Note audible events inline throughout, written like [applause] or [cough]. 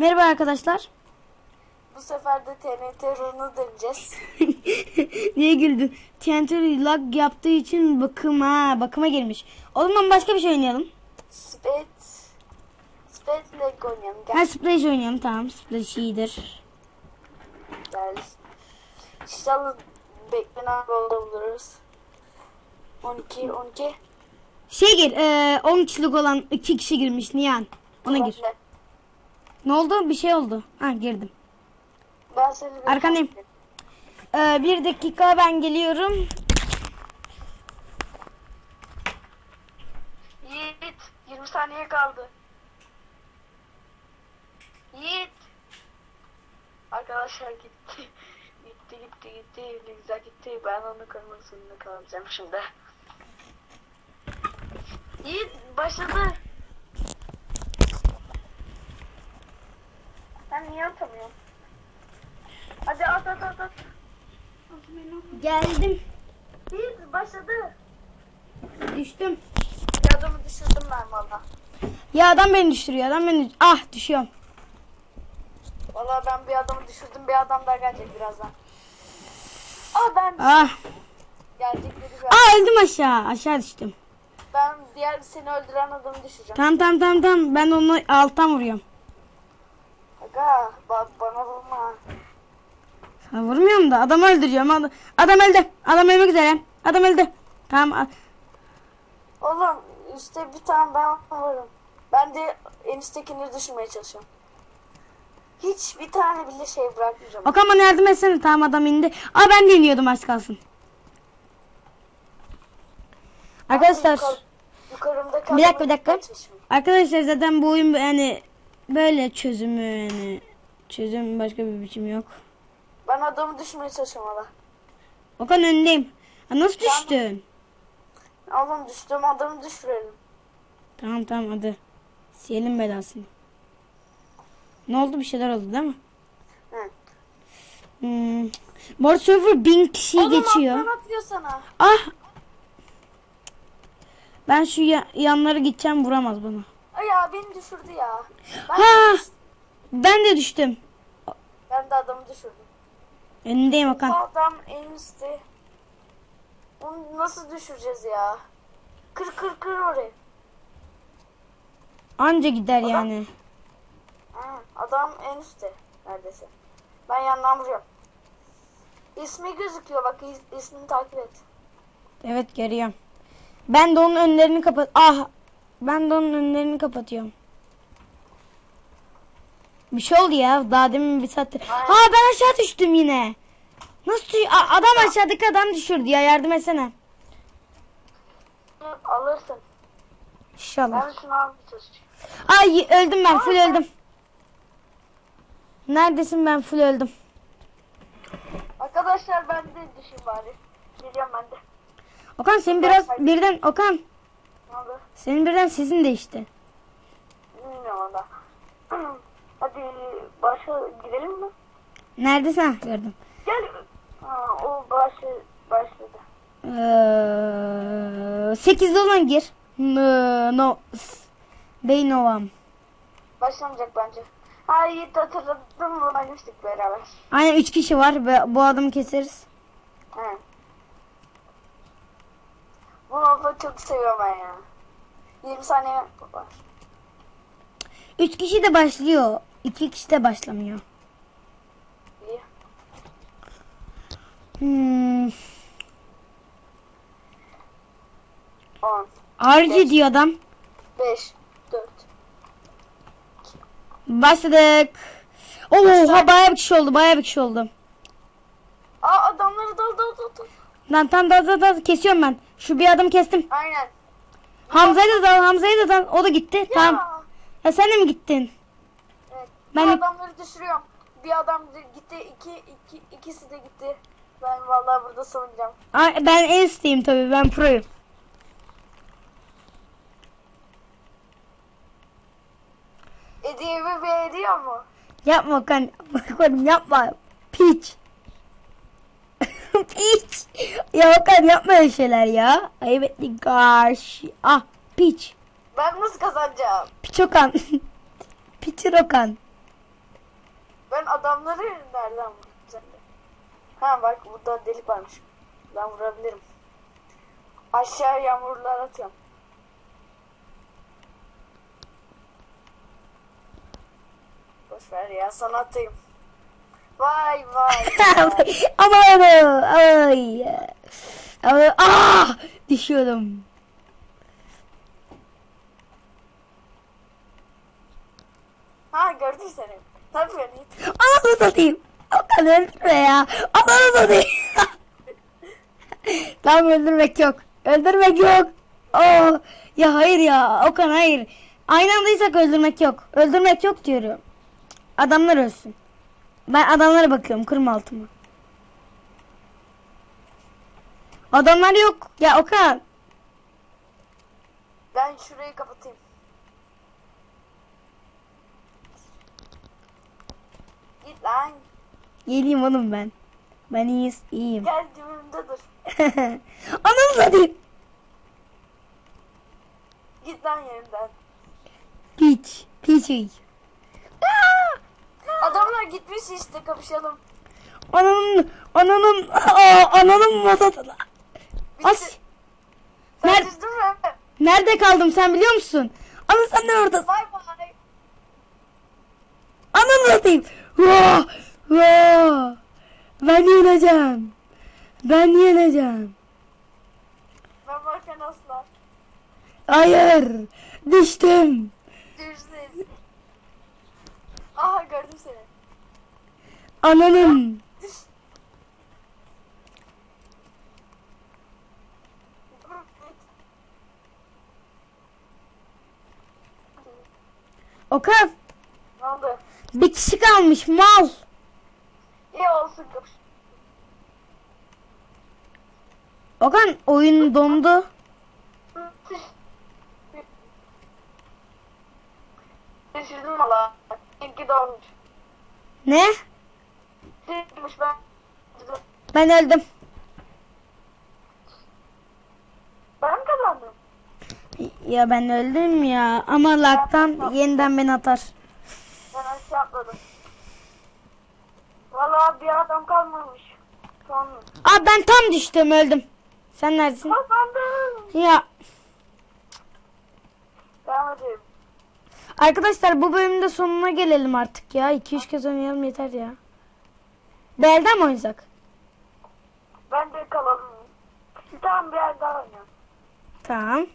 Merhaba arkadaşlar. Bu sefer de TNT run'u döneceğiz. [laughs] Niye güldün? TNT lag yaptığı için bakıma bakıma girmiş. O zaman başka bir şey oynayalım. Spet. Spet leg oynayalım. Gel. Ha Splash oynayalım tamam. Splash iyidir. Gel. İnşallah beklenen golda buluruz. 12, 12. Şey gir. E, 10 kişilik olan 2 kişi girmiş Nihan. Ona gir. Ne oldu? Bir şey oldu. Ha girdim. Ben seni bir- Arkandayım. E, bir dakika ben geliyorum. Yiğit. 20 saniye kaldı. Yiğit. Arkadaşlar gitti. [laughs] Gitti gitti gitti. Ne güzel gitti. Ben onu kırmak zorunda kalacağım şimdi. Yiğit başladı. Ben niye atamıyorum? Hadi at at at at. Geldim. Yiğit başladı. Düştüm. Bir adamı düşürdüm ben valla. Ya adam beni düşürüyor. Adam beni düş- Ah düşüyorum. Valla ben bir adamı düşürdüm. Bir adam daha gelecek birazdan. Aa ben Ah. gelecekleri bir Aa öldüm aşağı. Aşağı düştüm. Ben diğer seni öldüren adamı düşüreceğim. Tamam tamam tamam tamam. Ben onu alttan vuruyorum. Aga bak bana vurma. Sana vurmuyorum da adamı öldüreceğim. Adam, adam öldü. Adam ölmek üzere. Adam öldü. Tamam. Oğlum işte bir tane ben varım. Ben de en üsttekini düşürmeye çalışıyorum. Hiç bir tane bile şey bırakmayacağım. Okan bana yardım etsene. Tamam adam indi. Aa ben de iniyordum az kalsın. Arkadaşlar. Yukarı- yukarımdaki Bir dakika, bir dakika. Arkadaşlar zaten bu oyun yani böyle çözümü yani çözüm başka bir biçim yok. Ben adamı düşürmeye çalışıyorum valla. Okan önündeyim. Ha, nasıl düştün? Oğlum düştüğüm adamı düşürelim. Tamam tamam hadi. Siyelim belasını. Ne oldu bir şeyler oldu değil mi? Hı. Hmm. Arada server bin kişiyi Oğlum geçiyor. atıyor sana. Ah! Ben şu ya- yanlara gideceğim vuramaz bana. Ay ya beni düşürdü ya. Ben, Ha! Ben de düştüm. ben de adamı düşürdüm. Önündeyim Bu Okan. adam en üstte. Onu nasıl düşüreceğiz ya? Kır kır kır orayı. Anca gider yani. Ha, adam en üstte neredeyse. Ben yandan vuruyorum. İsmi gözüküyor bak is- ismini takip et. Evet görüyorum. Ben de onun önlerini kapat. Ah! Ben de onun önlerini kapatıyorum. Bir şey oldu ya. Daha demin bir saattir. Ha ben aşağı düştüm yine. Nasıl düş- adam aşağıdaki adam düşürdü ya yardım etsene. Alırsın. İnşallah. Ben şunu almaya çalışacağım. Ay öldüm ben full öldüm. Neredesin ben full öldüm. Arkadaşlar ben de düşeyim bari. Geliyorum ben de. Okan senin biraz birden Okan oldu? senin birden sesin değişti. Bilmiyorum valla. [clears throat] Hadi başa girelim mi? Neredesin? Ha, gördüm. Gel. Ha, o başı başladı. Ee, 8'de olan gir. No, no. Beynovam. Başlamayacak bence. Ha Yiğit hatırladım mı? Oynamıştık beraber. Aynen 3 kişi var bu adamı keseriz. He. Bu mapı çok seviyorum ben ya. 20 saniye var. 3 kişi de başlıyor. 2 kişi de başlamıyor. İyi. Hmm. 10, Harcı diyor adam. 5, 4. Başladık. Oha bayağı bir kişi oldu. Bayağı bir kişi oldu. Aa adamları dal dal dal dal. Lan tam da da da kesiyorum ben. Şu bir adamı kestim. Aynen. Hamza'yı da dal, Hamza'yı da dal. O da gitti. Tamam. Ya. Ya sen de mi gittin? Evet. Ben- Bu adamları düşürüyorum. Bir adam da gitti, iki, iki, ikisi de gitti. Ben vallahi burada savunacağım. Ben en üstteyim tabii. Ben proyum. Hediye mi bir hediye mu? Yapma. Okan [laughs] yapma. Piç. Piç. Ya Okan yapma öyle şeyler ya. Ayıp ettin karşı. Ah piç. Ben nasıl kazanacağım? Piç Okan. [laughs] Piçir Okan. Ben adamları nereden vuracağım? Ha bak burada delik varmış. Ben vurabilirim. Aşağı yağmurlar atıyorum. Boş ver ya sana atayım. Vay vay. [laughs] Aman ay. Ay. Ah! Düşüyorum. ha gördüm seni. Tabii beni. Ananı satayım. Okan öldürme ya. Ananı satayım. [laughs] Tamam öldürmek yok. Öldürmek yok. Oh. Ya hayır ya. Okan hayır. Aynı andaysak öldürmek yok. Öldürmek yok diyorum. Adamlar ölsün. Ben adamlara bakıyorum. Kırma altımı. Adamlar yok. Ya Okan. Ben şurayı kapatayım. Git lan. Geleyim oğlum ben. Ben iyiyiz, iyiyim. Gel dibimde dur. [laughs] Ananı satayım. Git lan yerimden. Piç. Piç. Gitmiş işte kapışalım. Ananın, ananın, [laughs] aa, ananın masasına. As. Sen Ner-? Nerede kaldım sen biliyor musun? Ana sen de oradasın. Bay bay. Ananı satayım. Vaa, vaa. Ben yeneceğim. Ben yeneceğim. Ben varken asla. Hayır. Düştüm. Düzsüz. Aha gördüm seni. Ananın. Okan. Ne oldu? Bir kişi kalmış mal. İyi olsun. Okan oyun dondu. Düşürdüm valla. İlki de olmuş. Ne? Düşürmüş ben. Ben öldüm. Ben kazandım? Ya ben öldüm ya. Ama laktan yeniden beni atar. Ben aşağı atladım. Valla bir adam kalmamış. Son. Aa ben tam düştüm öldüm. Sen neredesin? Kazandım. Ya Devam edelim. arkadaşlar bu bölümde sonuna gelelim artık ya. 2-3 kez oynayalım yeter ya. Belden mi oynasak? Ben de kalalım. Tamam bir yer daha oynayalım. Tamam.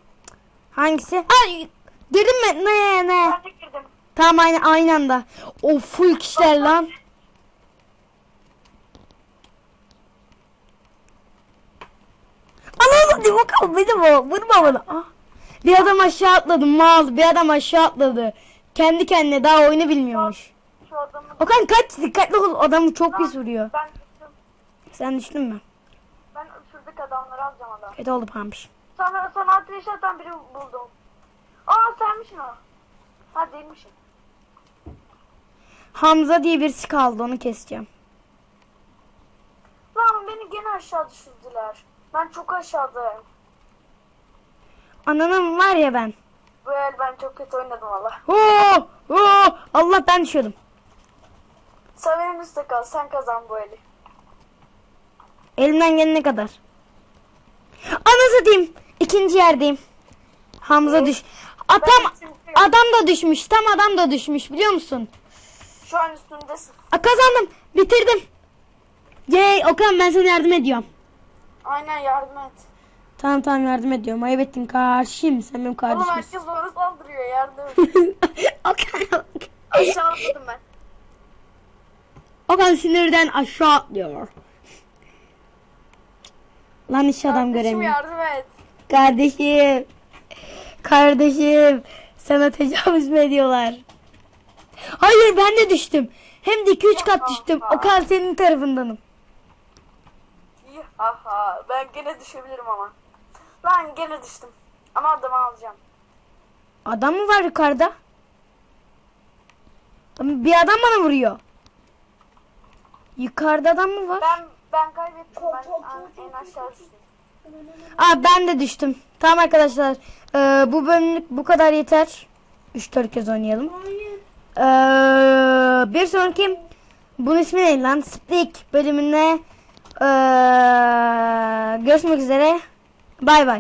Hangisi? Ay girdim mi? Ne ne? Ben de girdim. Tamam aynı aynı anda. O full kişiler lan. Anam hadi bakalım benim o. Vurma bana. Ah. Bir adam aşağı atladı mal. Bir adam aşağı atladı. Kendi kendine daha oyunu bilmiyormuş. Adamı Okan kaç dikkatli ol. Adamı çok pis vuruyor. ben düştüm. Sen düştün mü? Ben şuradaki adamları alacağım adam. Kötü oldu pampiş. Sana, sana ateş atan biri buldum. Aa senmişsin o. Ha değilmişsin. Hamza diye birisi kaldı onu keseceğim. Lan beni gene aşağı düşürdüler. Ben çok aşağıdayım. Ananın var ya ben. El ben çok kötü oynadım valla. Oo, oo, Allah ben düşüyordum. Sen benim üstte kal. Sen kazan bu eli. Elimden gelene kadar. Ana satayım. İkinci yerdeyim. Hamza düş. Adam adam da düşmüş. Tam adam da düşmüş biliyor musun? Şu an üstündesin. A, kazandım. Bitirdim. Yay Okan ben sana yardım ediyorum. Aynen yardım et. Tamam tamam yardım ediyorum. Ayıp ettin karşıyım. Sen benim Oğlum kardeşimsin. herkes bana saldırıyor yardım et. [laughs] Okan. Aşağı atladım. Okan sinirden aşağı atlıyor. Lan hiç adam göremiyor. yardım et. Kardeşim. Kardeşim. Sana tecavüz mü ediyorlar? Hayır ben de düştüm. Hem de 2-3 kat düştüm. O kadar senin tarafındanım. Aha ben gene düşebilirim ama. Lan gene düştüm. Ama adamı alacağım. Adam mı var yukarıda? Bir adam bana vuruyor. Yukarıda adam mı var? Ben ben kaybettim. Ben en aşağı düştüm. Aa ben de düştüm. Tamam arkadaşlar. Ee, bu bölümlük bu kadar yeter. 3-4 kez oynayalım. Ee, bir sonraki Bunun ismi ne lan? Splik bölümünde eee, görüşmek üzere. Bay bay.